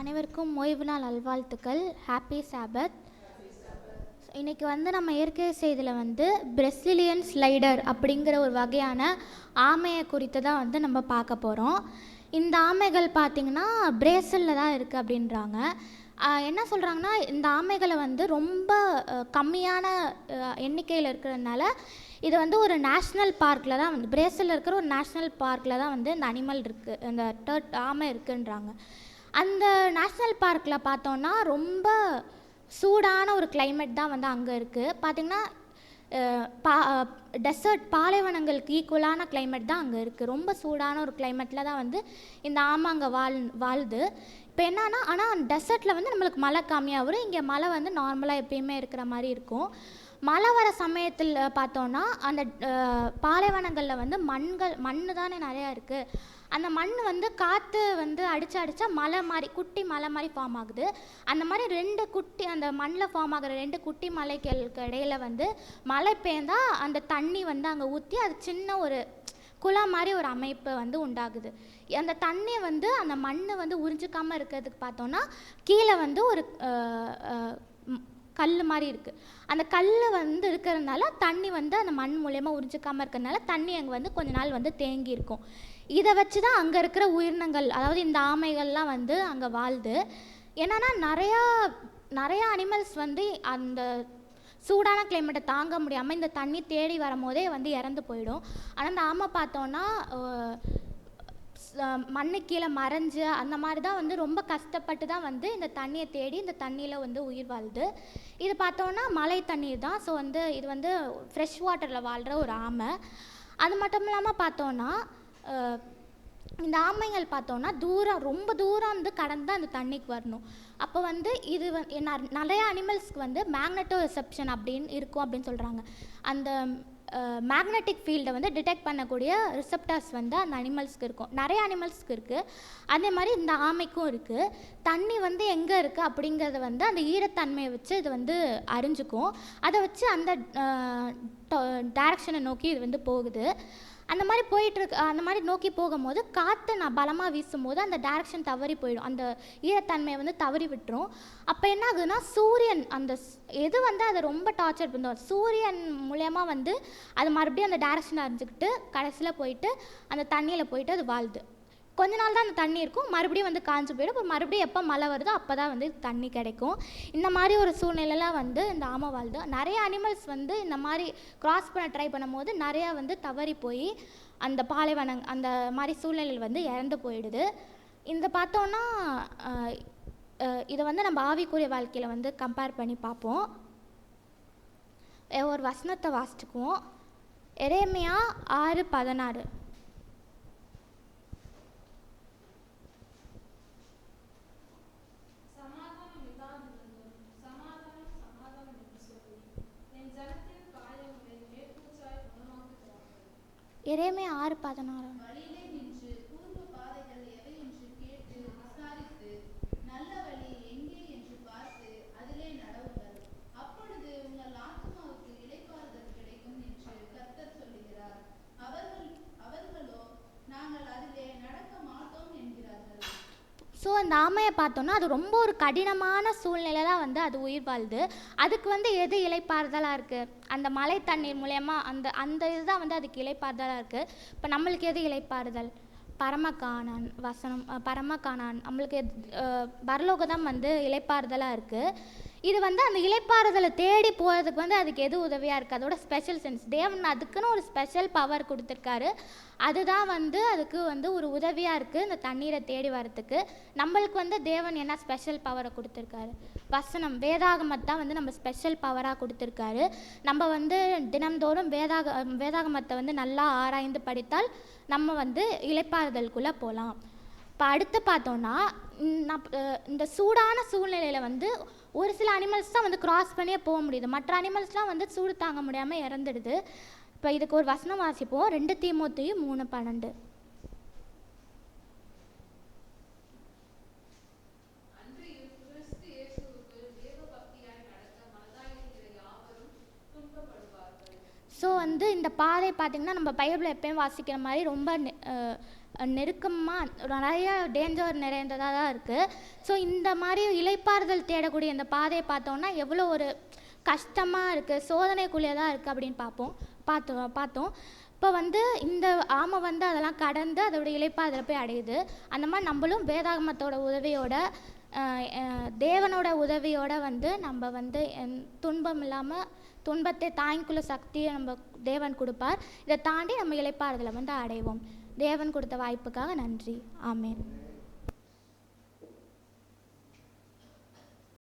அனைவருக்கும் ஓய்வு நாள் நல்வாழ்த்துக்கள் ஹாப்பி சாபத் இன்றைக்கி வந்து நம்ம இயற்கை செய்தியில் வந்து பிரெசிலியன் ஸ்லைடர் அப்படிங்கிற ஒரு வகையான ஆமையை குறித்து தான் வந்து நம்ம பார்க்க போகிறோம் இந்த ஆமைகள் பார்த்திங்கன்னா பிரேசலில் தான் இருக்குது அப்படின்றாங்க. என்ன சொல்கிறாங்கன்னா இந்த ஆமைகளை வந்து ரொம்ப கம்மியான எண்ணிக்கையில் இருக்கிறதுனால இது வந்து ஒரு நேஷ்னல் பார்க்கில் தான் வந்து பிரேசிலில் இருக்கிற ஒரு நேஷ்னல் பார்க்கில் தான் வந்து இந்த அனிமல் இருக்குது இந்த டர்ட் ஆமை இருக்குன்றாங்க. அந்த நேஷ்னல் பார்க்கில் பார்த்தோன்னா ரொம்ப சூடான ஒரு கிளைமேட் தான் வந்து அங்கே இருக்குது பார்த்திங்கன்னா பா டெசர்ட் பாலைவனங்களுக்கு ஈக்குவலான கிளைமேட் தான் அங்கே இருக்குது ரொம்ப சூடான ஒரு கிளைமேட்டில் தான் வந்து இந்த ஆமை அங்கே வாழ் வாழுது. இப்போ என்னன்னா ஆனால் டெசர்ட்டில் வந்து நம்மளுக்கு மழை கம்மியாக வரும். இங்கே மழை வந்து நார்மலாக எப்பயுமே இருக்கிற மாதிரி இருக்கும். மழை வர சமயத்தில் பார்த்தோன்னா அந்த பாலைவனங்களில் வந்து மண்கள் மண் தானே நிறையா இருக்குது அந்த மண் வந்து காற்று வந்து அடிச்சு அடித்தா மலை மாதிரி குட்டி மலை மாதிரி ஃபார்ம் ஆகுது. அந்த மாதிரி ரெண்டு குட்டி அந்த மண்ணில் ஃபார்ம் ஆகிற ரெண்டு குட்டி மலைகளுக்கு இடையில வந்து மழை பெய்ந்தால் அந்த தண்ணி வந்து அங்கே ஊற்றி அது சின்ன ஒரு குளம் மாதிரி ஒரு அமைப்பு வந்து உண்டாகுது. அந்த தண்ணி வந்து அந்த மண் வந்து உறிஞ்சிக்காமல் இருக்கிறதுக்கு பார்த்தோன்னா கீழே வந்து ஒரு கல் மாதிரி இருக்குது அந்த கல் வந்து இருக்கிறதுனால தண்ணி வந்து அந்த மண் மூலயமா உறிஞ்சிக்காமல் இருக்கிறதுனால தண்ணி அங்கே வந்து கொஞ்ச நாள் வந்து தேங்கி இருக்கும். இதை வச்சு தான் அங்கே இருக்கிற உயிரினங்கள் அதாவது இந்த ஆமைகள்லாம் வந்து அங்கே வாழுது என்னென்னா நிறையா நிறையா அனிமல்ஸ் வந்து அந்த சூடான கிளைமேட்டை தாங்க முடியாமல் இந்த தண்ணி தேடி வரும்போதே வந்து இறந்து போயிடும். ஆனால் அந்த ஆமை பார்த்தோன்னா மண்ணு கீழே மறைஞ்சு அந்த மாதிரி தான் வந்து ரொம்ப கஷ்டப்பட்டு தான் வந்து இந்த தண்ணியை தேடி இந்த தண்ணியில் வந்து உயிர் வாழுது இது பார்த்தோன்னா மழை தண்ணீர் தான். ஸோ வந்து இது வந்து ஃப்ரெஷ் வாட்டரில் வாழ்கிற ஒரு ஆமை. அது மட்டும் இல்லாமல் பார்த்தோன்னா இந்த ஆமைகள் பார்த்தோன்னா தூரம் ரொம்ப தூரம் வந்து கடந்து அந்த தண்ணிக்கு வரணும். அப்போ வந்து இது வந்து நிறைய அனிமல்ஸ்க்கு வந்து மேக்னட்டோ ரிசப்ஷன் அப்படின்னு இருக்கும் அப்படின்னு சொல்கிறாங்க அந்த மேக்னெட்டிக் ஃபீல்டை வந்து டிடெக்ட் பண்ணக்கூடிய ரிசப்டர்ஸ் வந்து அந்த அனிமல்ஸ்க்கு இருக்கும். நிறைய அனிமல்ஸ்க்கு இருக்குது அதே மாதிரி இந்த ஆமைக்கும் இருக்குது தண்ணி வந்து எங்கே இருக்குது அப்படிங்கிறத வந்து அந்த ஈரத்தன்மையை வச்சு இது வந்து அறிஞ்சுக்கும். அதை வச்சு அந்த டைரக்ஷனை நோக்கி இது வந்து போகுது. அந்த மாதிரி போயிட்டுருக்கு அந்த மாதிரி நோக்கி போகும்போது காற்று நான் பலமாக வீசும்போது அந்த டைரக்ஷன் தவறி போயிடும். அந்த ஈரத்தன்மையை வந்து தவறி விட்டுரும். அப்போ என்ன ஆகுதுன்னா சூரியன் அந்த ஸ்- எது வந்து அதை ரொம்ப டார்ச்சர் பண்ணும் சூரியன் மூலயமா வந்து அது மறுபடியும் அந்த டைரக்ஷன் அறிஞ்சிக்கிட்டு கடைசியில் போயிட்டு அந்த தண்ணியில் போயிட்டு அது வாழுது. கொஞ்ச நாள் தான் அந்த தண்ணி இருக்கும். மறுபடியும் வந்து காஞ்சு போயிடும். அப்புறம் மறுபடியும் எப்போ மழை வருதோ அப்போ தான் வந்து தண்ணி கிடைக்கும். இந்த மாதிரி ஒரு சூழ்நிலையில் வந்து இந்த ஆமை வாழுது நிறைய அனிமல்ஸ் வந்து இந்த மாதிரி கிராஸ் பண்ண ட்ரை பண்ணும்போது நிறையா வந்து தவறி போய் அந்த பாலைவனம் அந்த மாதிரி சூழ்நிலையில் வந்து இறந்து போயிடுது. இந்த பார்த்தோன்னா இதை வந்து நம்ம ஆவிக்குரிய வாழ்க்கையில் வந்து கம்பேர் பண்ணி பார்ப்போம். ஒரு வசனத்தை வாசிச்சுக்குவோம். எரேமியா ஆறு பதினாறு. எரேமியா ஆறு பதினாறு. அந்த ஆமையை பார்த்தோன்னா அது ரொம்ப ஒரு கடினமான சூழ்நிலை தான் வந்து அது உயிர் வாழுது. அதுக்கு வந்து எது இலைப்பாறுதலாக இருக்குது அந்த மழை தண்ணீர் மூலயமா அந்த அந்த இதுதான் வந்து அதுக்கு இலைப்பாறுதலாக இருக்குது இப்போ நம்மளுக்கு எது இலைப்பாறுதல்? பரமகாணான் வசனம் அஹ், பரமகாணான் நம்மளுக்கு எது- தான் வந்து இலைப்பாறுதலாக இருக்குது இது வந்து அந்த இலைப்பாறுதலை தேடி போகிறதுக்கு வந்து அதுக்கு எது உதவியாக இருக்குது அதோட ஸ்பெஷல் சென்ஸ் தேவன் அதுக்குன்னு ஒரு ஸ்பெஷல் பவர் கொடுத்துருக்காரு. அதுதான் வந்து அதுக்கு வந்து ஒரு உதவியாக இருக்குது இந்த தண்ணீரை தேடி வரத்துக்கு நம்மளுக்கு வந்து தேவன் என்ன ஸ்பெஷல் பவரை கொடுத்துருக்காரு? வசனம் வேதாகமத்தான் வந்து நம்ம ஸ்பெஷல் பவராக கொடுத்துருக்காரு. நம்ம வந்து தினம்தோறும் வேதாக வேதாகமத்தை வந்து நல்லா ஆராய்ந்து படித்தால் நம்ம வந்து இலைப்பாறுதலுக்குள்ளே போகலாம். இப்போ அடுத்து பார்த்தோன்னா இந்த சூடான சூழ்நிலையில் வந்து ஒரு சில அனிமல்ஸ் தான் வந்து கிராஸ் பண்ணியே போக முடியுது. மற்ற அனிமல்ஸ்லாம் வந்து சூடு தாங்க முடியாமல் இறந்துடுது. இப்போ இதுக்கு ஒரு வசனம் வாசிப்போம். ரெண்டு தீமோத்தேயும் மூணு பன்னெண்டு. ஸோ வந்து இந்த பாதை பார்த்திங்கன்னா நம்ம பைபிள் எப்பயும் வாசிக்கிற மாதிரி ரொம்ப நெருக்கமாக நிறைய டேஞ்சர் நிறைந்ததாக தான் இருக்குது ஸோ இந்த மாதிரி இலைப்பாறுதல் தேடக்கூடிய இந்த பாதையை பார்த்தோன்னா எவ்வளோ ஒரு கஷ்டமாக இருக்குது சோதனைக்குள்ளே தான் இருக்குது அப்படின்னு பார்ப்போம். பார்த்தோம் பார்த்தோம். இப்போ வந்து இந்த ஆமை வந்து அதெல்லாம் கடந்து அதோடய இலைப்பாறுதலை போய் அடையுது. அந்த மாதிரி நம்மளும் வேதாகமத்தோட உதவியோட தேவனோட உதவியோட வந்து நம்ம வந்து எந்- துன்பம் இல்லாமல் துன்பத்தை தாங்கிக்குள்ள சக்தியை நம்ம தேவன் கொடுப்பார். இதை தாண்டி நம்ம இழைப்பாறுதலை வந்து அடைவோம். தேவன் கொடுத்த வாய்ப்புக்காக நன்றி. ஆமேன்.